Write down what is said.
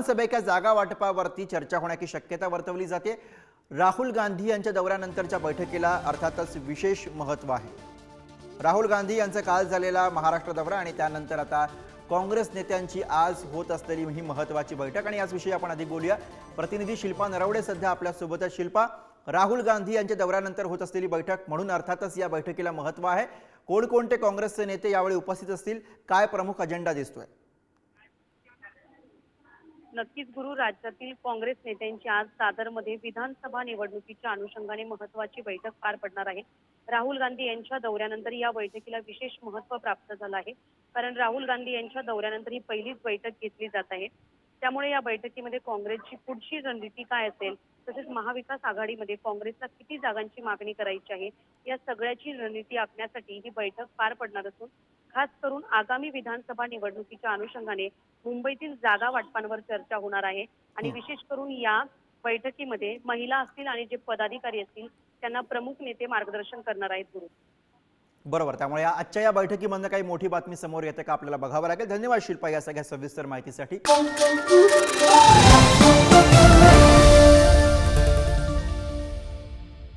विधानसभेच्या जागा वाटपावरती चर्चा होण्याची शक्यता वर्तवली जाते. राहुल गांधी यांच्या दौऱ्यानंतरच्या बैठकीला अर्थातच विशेष महत्त्व आहे. राहुल गांधी यांचा काल झालेला महाराष्ट्र दौरा आणि त्यानंतर आता काँग्रेस नेत्यांची आज होत असलेली ही महत्त्वाची बैठक आणि याचविषयी आपण अधिक बोलूया. प्रतिनिधी शिल्पा नरवडे सध्या आपल्यासोबत आहे शिल्पा राहुल गांधी यांच्या दौऱ्यानंतर होत असलेली बैठक म्हणून अर्थातच या बैठकीला महत्त्व आहे. कोणकोणते काँग्रेसचे नेते यावेळी उपस्थित असतील? काय प्रमुख अजेंडा दिसतोय? नक्कीच गुरु राज्यातील काँग्रेस नेत्यांची आज दादरमध्ये विधानसभा निवडणुकीच्या अनुषंगाने महत्वाची बैठक पार पडणार आहे. राहुल गांधी यांच्या दौऱ्यानंतर या बैठकीला विशेष महत्त्व प्राप्त झालं आहे. कारण राहुल गांधी यांच्या दौऱ्यानंतर ही पहिलीच बैठक घेतली जात आहे. त्यामुळे या बैठकीमध्ये काँग्रेसची पुढची रणनीती काय असेल तसेच महाविकास आघाडीमध्ये काँग्रेसला किती जागांची मागणी करायची आहे या सगळ्याची रणनीती आखण्यासाठी ही बैठक पार पडणार असून खास करून आगामी विधानसभा निवडणुकीच्या अनुषंगाने मुंबईतील जागा वाटपांवर चर्चा होणार आहे. आणि विशेष करून या बैठकीमध्ये महिला असतील आणि जे पदाधिकारी असतील त्यांना प्रमुख नेते मार्गदर्शन करणार आहेत गुरु. बरोबर. त्यामुळे या आजच्या या बैठकीमधनं काही मोठी बातमी समोर येते का आपल्याला बघावं लागेल. धन्यवाद शिल्पा या सगळ्या सविस्तर माहितीसाठी.